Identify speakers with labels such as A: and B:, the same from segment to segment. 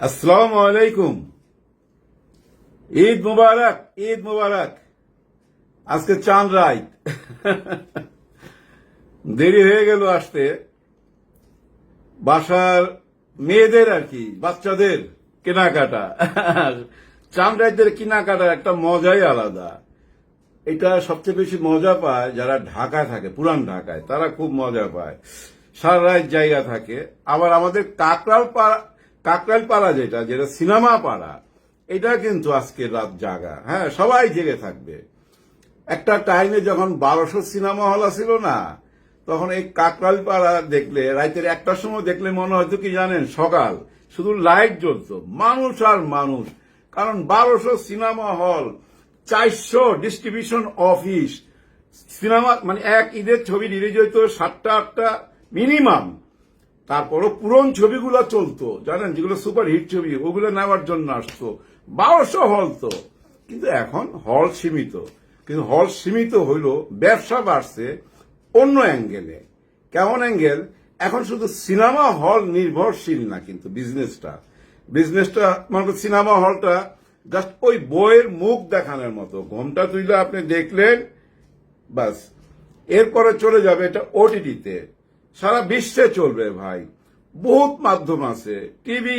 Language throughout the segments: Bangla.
A: আসসালামু আলাইকুম ঈদ মুবারক ঈদ মুবারক আজকে চাঁদ রাত। দেরি হয়ে গেল আসতে। বাসার মেয়েদের আর কি, বাচ্চাদের কেনাকাটা। চাঁদ রাইতের কেনাকাটার একটা মজাই আলাদা। এটা সবচেয়ে বেশি মজা পায় যারা ঢাকায় থাকে, পুরান ঢাকায়। তারা খুব মজা পায়। সারা রাত জায়গা থাকে। আবার আমাদের কাকরাল পাড়া কাকরাল পাড়া যেটা যেটা সিনেমা পাড়া, এটা কিন্তু আজকে রাত জাগা। হ্যাঁ সবাই জেগে থাকবে। একটা টাইমে যখন বারোশো সিনেমা হল ছিল না, তখন এই কাকরাল পাড়া দেখলে, রাতের একটার সময় দেখলে মনে হয়তো কি জানেন, সকাল। শুধু লাইট জ্বলতো। মানুষ আর মানুষ। কারণ বারোশো সিনেমা হল চারশো ডিস্ট্রিবিউশন অফিস সিনেমা মানে এক ঈদের ছবি রিলিজ হইতো সাতটা, আটটা মিনিমাম তারপরও পুরন ছবিগুলো চলতো, জানেন? যেগুলো সুপার হিট ছবি, ওগুলো নেওয়ার জন্য আসতো। বারোশো হল তো। কিন্তু এখন হল সীমিত। কিন্তু হল সীমিত হইল, ব্যবসা বাড়ছে অন্য অ্যাঙ্গেলে কেমন অ্যাঙ্গেল এখন শুধু সিনেমা হল নির্ভরশীল না কিন্তু বিজনেসটা বিজনেসটা মানে সিনেমা হলটা জাস্ট ওই বইয়ের মুখ দেখানোর মতো। ঘোমটা তুইলে আপনি দেখলেন, বাস। এরপরে চলে যাবে এটা ওটিটিতে সারা বিশ্বে চলবে ভাই। বহুত মাধ্যম আছে। টিভি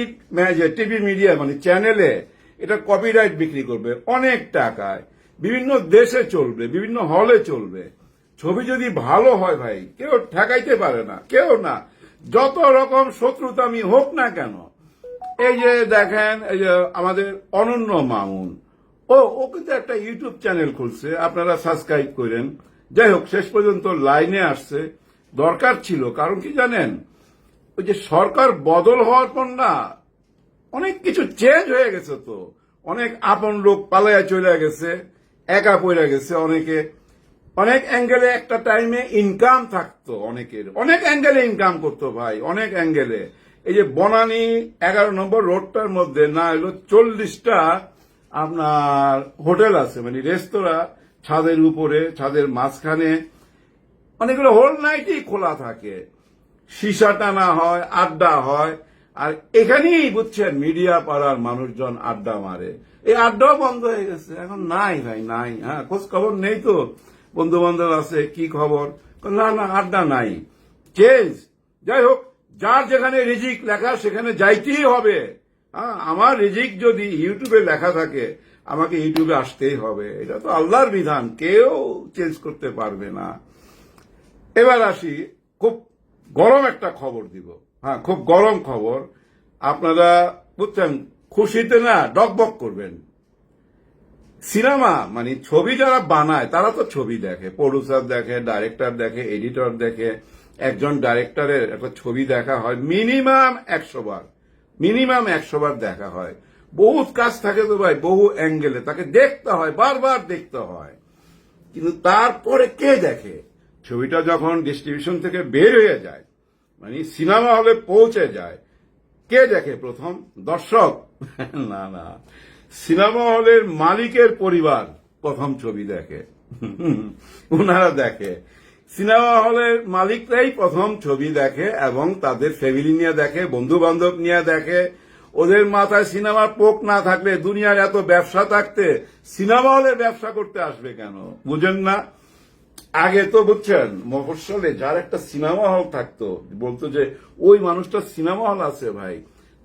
A: টিভি মিডিয়া মানে চ্যানেলে এটা কপিরাইট বিক্রি করবে অনেক টাকায়। বিভিন্ন দেশে চলবে, বিভিন্ন হলে চলবে। ছবি যদি ভালো হয় ভাই, কেউ ঠেকাইতে পারে না, কেউ না। যত রকম শত্রুতামি হোক না কেন এই যে দেখেন, এই যে আমাদের অনন্য মামুন। ও ও কিন্তু একটা ইউটিউব চ্যানেল খুলছে, আপনারা সাবস্ক্রাইব করেন। যাই হোক, শেষ পর্যন্ত লাইনে আসছে। দরকার ছিল, কারণ কি জানেন, ওই যে সরকার বদল হওয়ার পর না, অনেক কিছু চেঞ্জ হয়ে গেছে তো। অনেক আপন লোক পালাইয়া চলে গেছে, একা পড়ে গেছে অনেকে। অনেক অ্যাঙ্গেলে একটা টাইমে ইনকাম থাকতো অনেকের। অনেক অ্যাঙ্গেলে ইনকাম করতো ভাই, অনেক অ্যাঙ্গেলে এই যে বনানী এগারো নম্বর রোডটার মধ্যে না এলো চল্লিশটা আপনার হোটেল আছে মানে রেস্তোরাঁ, ছাদের উপরে, ছাদের মাঝখানে। অনেকগুলো হোল নাইটই খোলা থাকে। সীসা টানা হয়, আড্ডা হয়। আর এখানেই বুঝছেন, মিডিয়া পাড়ার মানুষজন আড্ডা মারে। এই আড্ডাও বন্ধ হয়ে গেছে। এখন নাই ভাই, নাই। হ্যাঁ খোঁজ খবর নেই তো। বন্ধু বান্ধব আছে, কি খবর? না না, আড্ডা নাই। চেঞ্জ যাই হোক যার যেখানে রিজিক লেখা, সেখানে যাইতেই হবে। হ্যাঁ আমার রিজিক যদি ইউটিউবে লেখা থাকে, আমাকে ইউটিউবে আসতেই হবে। এটা তো আল্লাহর বিধান, কেউ চেঞ্জ করতে পারবে না। এবার আসি, খুব গরম একটা খবর দিব। হ্যাঁ খুব গরম খবর। আপনারা বুঝছেন, খুশিতে না ডকবক করবেন। সিনেমা মানে ছবি যারা বানায়, তারা তো ছবি দেখে প্রডিউসার দেখে ডাইরেক্টর দেখে এডিটর দেখে একজন ডাইরেক্টরের একটা ছবি দেখা হয় মিনিমাম একশো বার। মিনিমাম একশো বার দেখা হয়। বহুত কাজ থাকে তো ভাই, বহু অ্যাঙ্গেলে তাকে দেখতে হয়, বারবার দেখতে হয়। কিন্তু তারপরে কে দেখে? ছবিটা যখন ডিস্ট্রিবিউশন থেকে বের হয়ে যায় মানে সিনেমা হলে পৌঁছে যায়, কে দেখে প্রথম? দর্শক। না না। সিনেমা হলের মালিকের পরিবার প্রথম ছবি দেখে। ওনারা দেখে। সিনেমা হলের মালিকরাই প্রথম ছবি দেখে এবং তাদের ফ্যামিলি নিয়ে দেখে বন্ধু বান্ধব নিয়ে দেখে। ওদের মাথায় সিনেমার পোক না থাকলে দুনিয়ার এত ব্যবসা থাকতে সিনেমা হলে ব্যবসা করতে আসবে কেন? বুঝেন না? আগে তো বুঝছেন, মফস্বলে যার একটা সিনেমা হল থাকতো, বলতো যে, ওই মানুষটা সিনেমা হল আছে ভাই।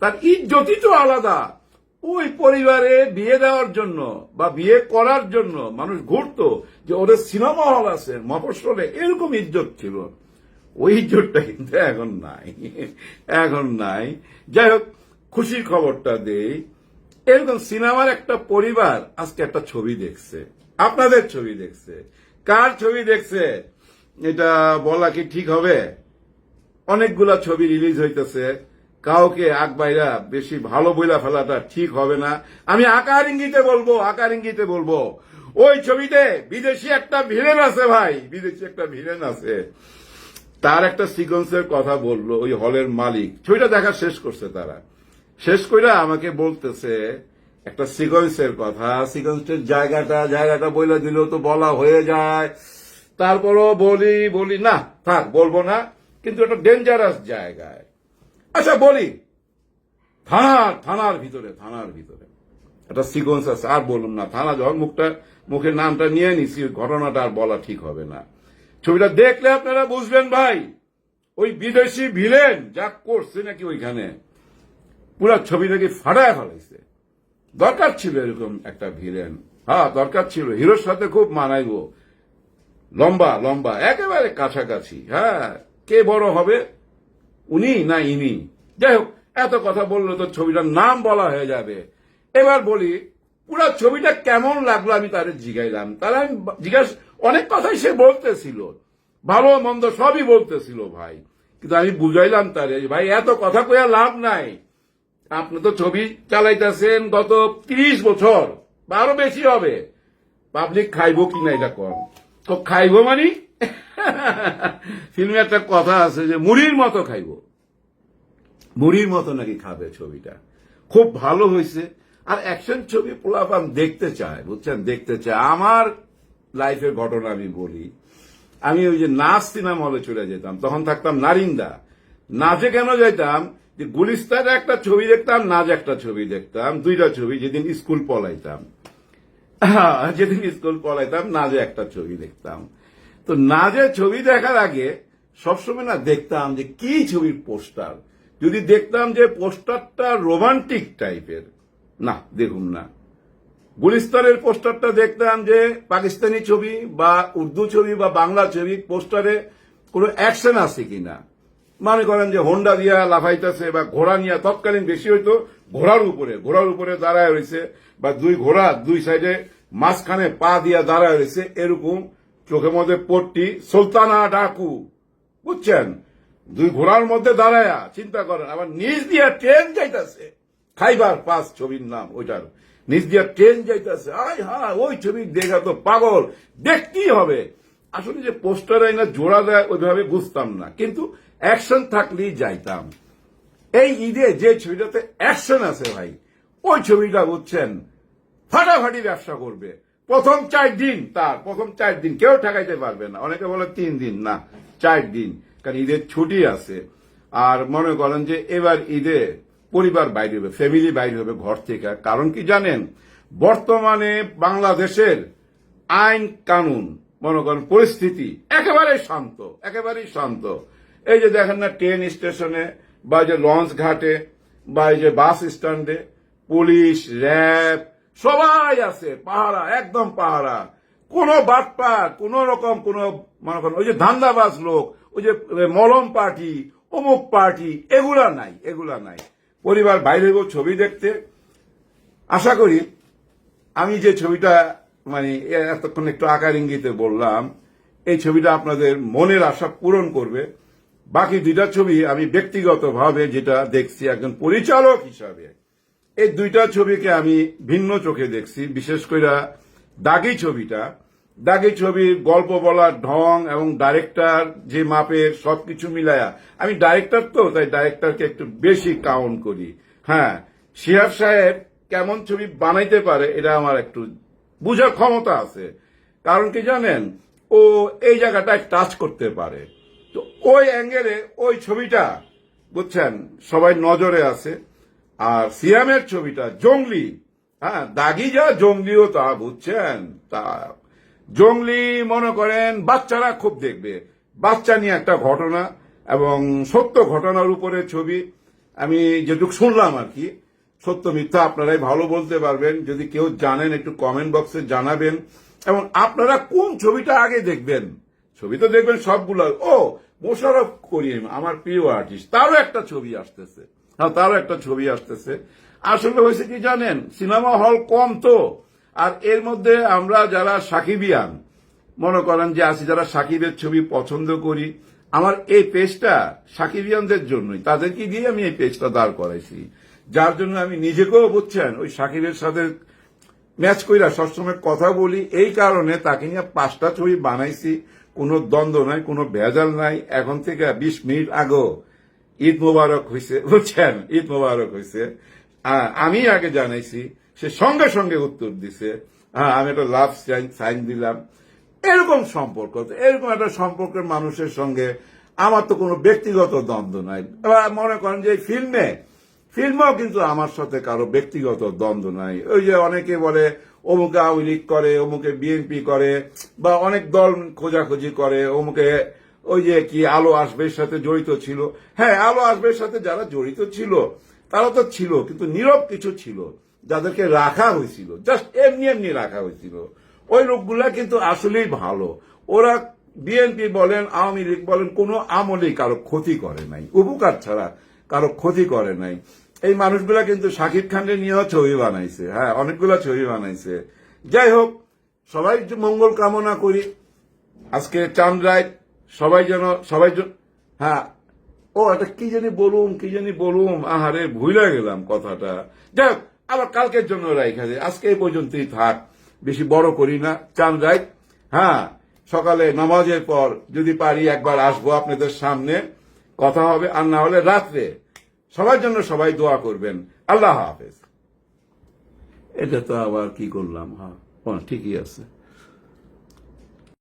A: তার ইজ্জতই তো আলাদা। ওই পরিবারে বিয়ে দেওয়ার জন্য বা বিয়ে করার জন্য মানুষ ঘুরতো যে ওদের সিনেমা হল আছে, মফস্বলে এরকম ইজ্জত ছিল। ওই ইজ্জতটা কিন্তু এখন নাই এখন নাই। যাই হোক, খুশির খবরটা দেই। এরকম সিনেমার একটা পরিবার আজকে একটা ছবি দেখছে। আপনাদের ছবি দেখছে। কার ছবি দেখছে? এটা বলা কি ঠিক হবে? অনেকগুলা ছবি রিলিজ হইতেছে। কাউকে আগ বাইরা বেশি ভালো বইলা ফেলাটা ঠিক হবে না। আমি আকার ইঙ্গিতে বলব, আকার ইঙ্গিতে বলব। ওই ছবিতে বিদেশি একটা ভিলেন আছে ভাই, বিদেশি একটা ভিলেন আছে। তার একটা সিকোয়েন্সের কথা বলল ওই হলের মালিক। ছবিটা দেখা শেষ করছে তারা। শেষ করে আমাকে বলতেছে, একটা সিকোয়েন্সের কথা। সিকোয়েন্সের জায়গাটা জায়গাটা বইলা দিলেও তো বলা হয়ে যায়। তারপরও বলি বলি, না, থাক, বলব না। কিন্তু একটা ডেঞ্জারাস জায়গায়। আচ্ছা বলি। থানার থানার ভিতরে থানার ভিতরে। একটা সিকোয়েন্স আছে, আর বলুন না, থানা যখন মুখটা, মুখের নামটা নিয়ে নিছি ঘটনাটা আর বলা ঠিক হবে না। ছবিটা দেখলে আপনারা বুঝবেন ভাই, ওই বিদেশি ভিলেন যা করছে নাকি ওইখানে, পুরা ছবিটাকে ফাটায় ফেলাইছে। দরকার ছিল এরকম একটা ভিলেন। হ্যাঁ দরকার ছিল। হিরোর সাথে খুব মানাইবো। লম্বা লম্বা, একেবারে কাছাকাছি। হ্যাঁ কে বড় হবে? উনি না ইনি? যাই হোক, এত কথা বললে তো ছবিটার নাম বলা হয়ে যাবে। এবার বলি, পুরো ছবিটা কেমন লাগল আমি তাদের জিগাইলাম। তারা আমি জিজ্ঞাস, অনেক কথাই সে বলতেছিল। ভালো মন্দ সবই বলতেছিল ভাই। কিন্তু আমি বুঝাইলাম তারে ভাই, এত কথা কইয়া লাভ নাই। আপনি তো ছবি চালাইতেছেন গত তিরিশ বছর। বা আরও বেশি হবে। পাবলিক খাইবো কিনা এটা কম তো খাইবো মানে ফিল্মে একটা কথা আছে যে মুড়ির মতো খাইবো। মুড়ির মতো নাকি খাবে ছবিটা। খুব ভালো হয়েছে আর অ্যাকশন ছবি পোলাপান দেখতে চায়, বুঝছেন? দেখতে চায়। আমার লাইফের ঘটনা আমি বলি। আমি ওই যে নাচ সিনেমা হলে চলে যেতাম, তখন থাকতাম নারিন্দা। নাচে কেন যেতাম যে গুলিস্তানে একটা ছবি দেখতাম, নাচ একটা ছবি দেখতাম, দুইটা ছবি, যেদিন স্কুল পলাইতাম। যেদিন স্কুল পলাইতাম নাজে একটা ছবি দেখতাম। তো না যে ছবি দেখার আগে সবসময় না দেখতাম যে কি ছবির পোস্টার। যদি দেখতাম যে পোস্টারটা রোমান্টিক টাইপের, না, দেখুন না। গুলিস্তানের পোস্টারটা দেখতাম যে পাকিস্তানি ছবি বা উর্দু ছবি বা বাংলা ছবি পোস্টারে কোনো অ্যাকশন আছে কিনা। মনে করেন যে হোন্ডা দিয়া লাফাইতেছে বা ঘোড়া নিয়ে তৎকালীন বেশি হইতো, ঘোড়ার উপরে ঘোড়ার উপরে দাঁড়ায় রয়েছে বা দুই ঘোড়া দুই সাইডে মাঝখানে পা দিয়া দাঁড়ায় রয়েছে এরকম চোখের মধ্যে পট্টি, সুলতানা ডাকু। বুঝছেন? দুই ঘোড়ার মধ্যে দাঁড়ায়া চিন্তা করেন, আবার নিজ দিয়া ট্রেন যাইতাছে। খাইবার পাস ছবির নাম ওইটার। নিজ দিয়া ট্রেন যাইতাছে। আয় হ্যাঁ ওই ছবি দেখা তো পাগল। দেখতেই হবে। আসলে যে পোস্টার না জোড়া দেয়, ওইভাবে বুঝতাম না। কিন্তু অ্যাকশন থাকলেই যাইতাম। এই ঈদে যে ছবিটাতে অ্যাকশন আছে ভাই, ওই ছবিটা বুঝছেন, ফাটাফাটি ব্যবসা করবে। প্রথম চার দিন তার, প্রথম চার দিন। কেউ ঠেকাইতে পারবে না। অনেকে বলে তিন দিন। না, চার দিন। কারণ ঈদের ছুটি আছে। আর মনে করেন যে এবার ঈদে পরিবার বাইরে হবে ফ্যামিলি বাইরে হবে ঘর থেকে। কারণ কি জানেন? বর্তমানে বাংলাদেশের আইন কানুন, মনে করেন পরিস্থিতি একেবারেই শান্ত একেবারেই শান্ত। এই যে দেখেন না ট্রেন স্টেশনে বা যে লঞ্চ ঘাটে বা এই যে বাস স্ট্যান্ডে পুলিশ র্যাব সবাই আছে, পাহারা, একদম পাহারা। কোন বাটপা, কোন রকম, কোন, মনে করেন, ওই যে ধান্দাবাজ লোক, ওই যে মলম পার্টি, অমুক পার্টি, এগুলা নাই এগুলা নাই। পরিবার বাইরে ছবি দেখতে। আশা করি, আমি যে ছবিটা মানে এতক্ষণ একটু আকার ইঙ্গিতে বললাম, এই ছবিটা আপনাদের মনের আশা পূরণ করবে। বাকি দুইটা ছবি আমি ব্যক্তিগতভাবে যেটা দেখছি, একজন পরিচালক হিসাবে। এই দুইটা ছবিকে আমি ভিন্ন চোখে দেখছি, বিশেষ করে দাগি ছবিটা। দাগি ছবির গল্প বলার ঢং এবং ডাইরেক্টর যে মাপের সবকিছু মিলায়া। আমি ডাইরেক্টর তো, তাই ডাইরেক্টরকে একটু বেশি কাউন্ট করি। হ্যাঁ শিহাব সাহেব কেমন ছবি বানাইতে পারে, এটা আমার একটু বুঝার ক্ষমতা আছে। কারণ কি জানেন, ও এই জায়গাটায় টাচ করতে পারে। তো ওই অ্যাঙ্গেলে ওই ছবিটা, বুঝছেন, সবাই নজরে আছে। আর সিয়ামের ছবিটা, জঙ্গলি। হ্যাঁ দাগি যা জঙ্গলিও তা বুঝছেন। তা জঙ্গলি মনে করেন বাচ্চারা খুব দেখবে। বাচ্চা নিয়ে একটা ঘটনা এবং সত্য ঘটনার উপরে ছবি। আমি যেটুকু শুনলাম আর কি, সত্য মিথ্যা আপনারাই ভালো বলতে পারবেন। যদি কেউ জানেন, একটু কমেন্ট বক্সে জানাবেন। এবং আপনারা কোন ছবিটা আগে দেখবেন? ছবি তো দেখবেন সবগুলো। ও মোশারফ করিম, আমার প্রিয় আর্টিস্ট তারও একটা ছবি আসতেছে। হ্যাঁ তারও একটা ছবি আসতেছে। আসলে হয়েছে কি জানেন? সিনেমা হল কম তো। আর এর মধ্যে আমরা যারা সাকিবিয়ান, মনে করেন যে আছি, যারা সাকিবের ছবি পছন্দ করি, আমার এই পেজটা সাকিবিয়ানদের জন্যই। তাদেরকে দিয়ে আমি এই পেজটা দাঁড় করাইছি। যার জন্য আমি নিজেকেও বুঝছেন, ওই সাকিবের সাথে ম্যাচ কইরা সবসময় কথা বলি। এই কারণে তাকে নিয়ে পাঁচটা ছবি বানাইছি। কোনো দ্বন্দ্ব নাই, কোনো ভেজাল নাই। এখন থেকে বিশ মিনিট আগেও ঈদ মোবারক হয়েছে বুঝছেন? ঈদ মোবারক হয়েছে আমি আগে জানাইছি, সে সঙ্গে সঙ্গে উত্তর দিছে। হ্যাঁ আমি একটা লাভ সাইন দিলাম। এরকম সম্পর্ক, এরকম একটা সম্পর্কের মানুষের সঙ্গে আমার তো কোনো ব্যক্তিগত দ্বন্দ্ব নাই। মনে করেন যে ফিল্মে, ফিল্মেও কিন্তু আমার সাথে কারও ব্যক্তিগত দ্বন্দ্ব নাই। ওই যে অনেকে বলে, অমুকে আওয়ামী লীগ করে, অমুকে বিএনপি করে, বা অনেক দল খোঁজাখুঁজি করে, অমুকে ওই যে কি আলো আসবের সাথে জড়িত ছিল। হ্যাঁ আলো আসবের সাথে যারা জড়িত ছিল, তারা তো ছিল, কিন্তু নীরব কিছু ছিল, যাদেরকে রাখা হয়েছিল। জাস্ট এমনি এমনি রাখা হয়েছিল। ওই লোকগুলা কিন্তু আসলেই ভালো। ওরা বিএনপি বলেন, আওয়ামী লীগ বলেন, কোনো আমলেই কারও ক্ষতি করে নাই। উপকার ছাড়া কারও ক্ষতি করে নাই। এই মানুষগুলা কিন্তু শাকিব খানকে নিয়েও ছবি বানাইছে। হ্যাঁ অনেকগুলা ছবি বানাইছে। যাই হোক, সবাই মঙ্গল কামনা করি। আজকে চাঁদ রায় সবাই যেন সবাই হ্যাঁ। ও এটা কি জানি বলুম কি জানি বলুম। আহারে ভুলে গেলাম কথাটা। যাই হোক, আবার কালকের জন্য রাইখা যায় আজকে এই পর্যন্তই থাক। বেশি বড় করি না। চান রায় হ্যাঁ সকালে নামাজের পর যদি পারি একবার আসব আপনাদের সামনে। কথা হবে আর না হলে রাত্রে। সবার জন্য সবাই দোয়া করবেন। আল্লাহ হাফেজ। এটা তো আবার কি করলাম হ্যাঁ। ও, ঠিকই আছে।